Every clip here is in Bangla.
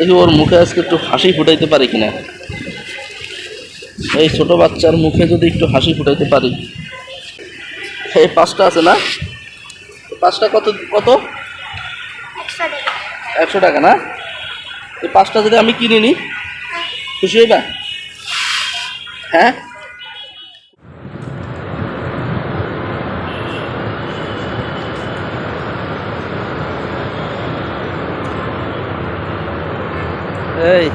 দেখি ওর মুখে আজকে একটু হাসি ফুটাইতে পারি কিনা। এই ছোট বাচ্চার মুখে যদি একটু হাসি ফুটাইতে পারি। এই পাঁচটা আছে না? পাঁচটা কত কত? একশো টাকা না? এই পাঁচটা যদি আমি কিনে নিই খুশি হইবা? হ্যাঁ? এই।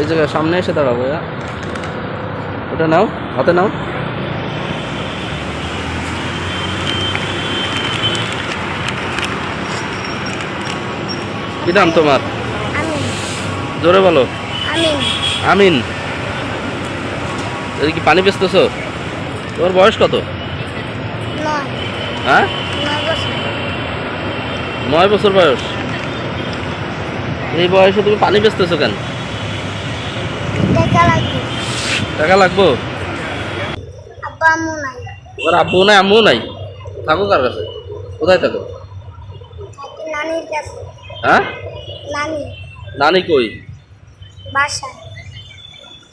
এই জায়গায় সামনে এসে দাঁড়াবো ওটা নাও, হাতে নাও। কি নাম তোমার? জোরে বলো। আমি আমিন। এটা কি পানি বেচতেছ? তোমার বয়স কত? হ্যাঁ? নয় বছর বয়স। এই বয়সে তুমি পানি বেচতেছো কেন? টাকা লাগবে? লাগবো আব্বা নাই আম্মু নাই। থাকো কার কাছে? কোথায় থাকো? হ্যাঁ? নানি কই?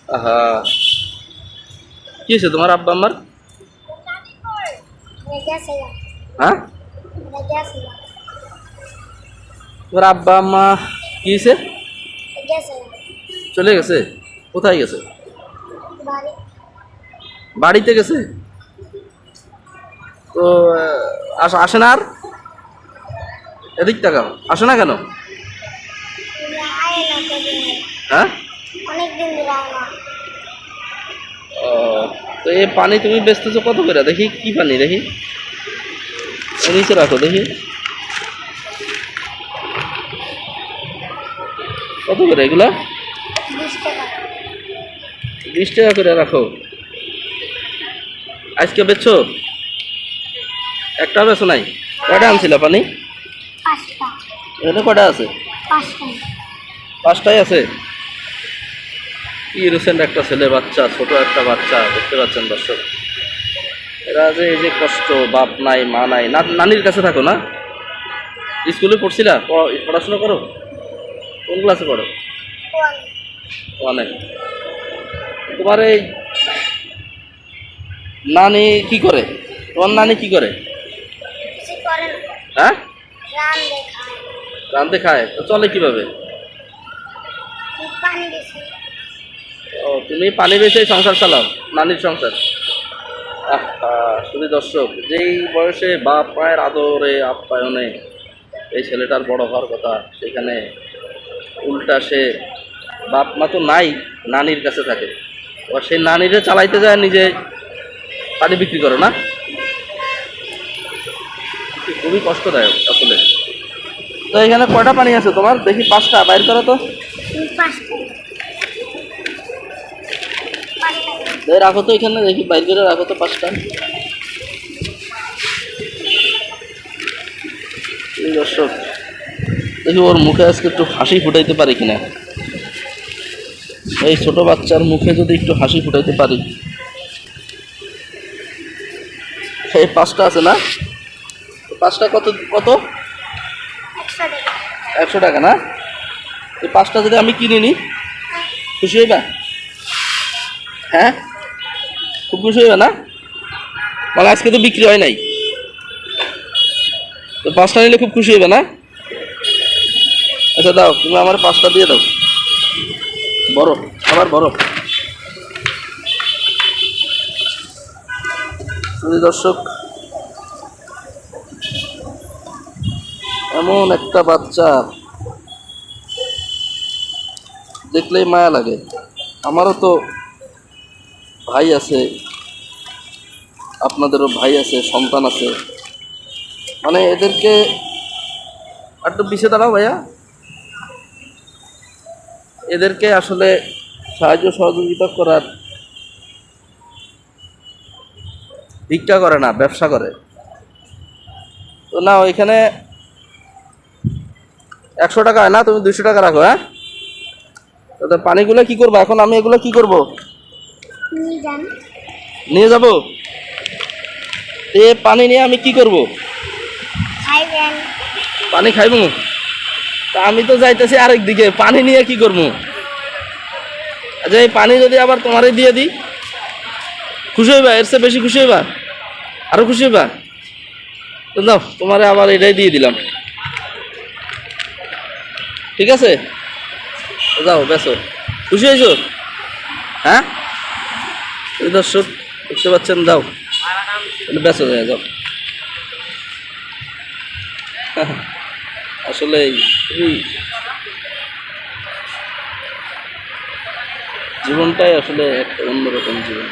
আহা। কি হয়েছে তোমার আব্বা গা হ্যাঁ? তোমার আব্বা আম্মা কি হয়েছে? গেছে গা চলে গেছে? কোথায় গেছে? বাড়িতে গেছে? তো আস না আর? এদিক টাকা আসে না কেন? হ্যাঁ? অনেক দিন ধরে আয় না। ও, তো এই পানি তুমি বেচতেছো কত করে? দেখি কি পানি দেখি? নিচে রাখো দেখি। কত করে এগুলা? বিশ টাকা করে রাখো। আজকে বেচছো? একটা বেচো নাই? কয়টা আনছিল পানি? এখানে কয়টা আছে? পাঁচটাই আছে? ইনোসেন্ট একটা ছেলে বাচ্চা ছোট একটা বাচ্চা দেখতে পাচ্ছেন দর্শক। এরা যে এই যে কষ্ট বাপ নাই মা নাই না- নানির কাছে থাকো না। স্কুলে পড়ছিলা? পড়াশোনা করো? কোন ক্লাসে পড়ো? অনেক তোমার এই নানি কি করে? তোমার নানি কি করে? হ্যাঁ? রান দেখায় রানতে খায়? তো চলে কীভাবে? পানি ও, তুমি পানি বেশি সংসার চালাও, নানির সংসার। শুধু দর্শক, যেই বয়সে বাপ মায়ের আদরে, আপ্যায়নে এই ছেলেটার বড় হওয়ার কথা, সেখানে উল্টা সে বাপ মা তো নাই, নানির কাছে থাকে। এবার সেই নানিরে চালাইতে যায়, নিজে পানি বিক্রি করো, না? খুবই কষ্টদায়ক আসলে। তো এখানে কয়টা পানি আছে তোমার? দেখি পাঁচটা, বাইর করো তো। পাঁচটা পাঁচটা এই রাখো তো এখানে, দেখি বাইর করে রাখো তো পাঁচটা। দর্শক, দেখি ওর মুখে আজকে একটু হাসি ফুটাইতে পারি কিনা। এই ছোট বাচ্চার মুখে যদি একটু হাসি ফুটাইতে পারি। এই পাঁচটা আছে না? পাঁচটা কত কত? একশো টাকা না? এই পাঁচটা যদি আমি কিনে নিই খুশি হইবা? হ্যাঁ? খুব খুশি হইবা না? মানে আজকে তো বিক্রি হয় নাই। তো পাঁচটা নিলে খুব খুশি হইবে না? আচ্ছা দাও, তুমি আমার পাঁচটা দিয়ে দাও। বড় আবার বড়। দর্শক এমন একটা বাচ্চা দেখলেই মায়া লাগে, আমারও তো ভাই আছে, আপনাদেরও ভাই আছে, সন্তান আছে। মানে এদেরকে একটু পিছিয়ে দাঁড়াও ভাইয়া। এদেরকে আসলে সাহায্য সহযোগিতা করার ভিক্ষা করে না, ব্যবসা করে। তো না, ওইখানে একশো টাকা হয় না, তুমি দুশো টাকা রাখো হ্যাঁ? তো পানিগুলো কি করব? এখন আমি এগুলো কি করব? নিয়ে যাব? এ পানি নিয়ে আমি কি করব? পানি খাইব? তা আমি তো যাইতেছি আরেক দিকে পানি নিয়ে কি করব? আচ্ছা এই পানি যদি আবার তোমারে দিয়ে দিই। খুশি হইবা? এর চেয়ে বেশি খুশি হইবা? আরও খুশি হইবা? দাও তোমারে আবার এটাই দিয়ে দিলাম। ঠিক আছে? যাও বেসো খুশি হয়েছো? হ্যাঁ? দর্শক, দেখতে পাচ্ছেন, দাও। বেসো হয়ে যাও। আসলে জীবনটাই আসলে একটা অন্যরকম জীবন।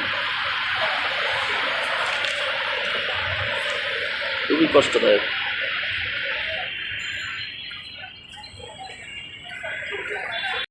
খুবই কষ্টদায়ক।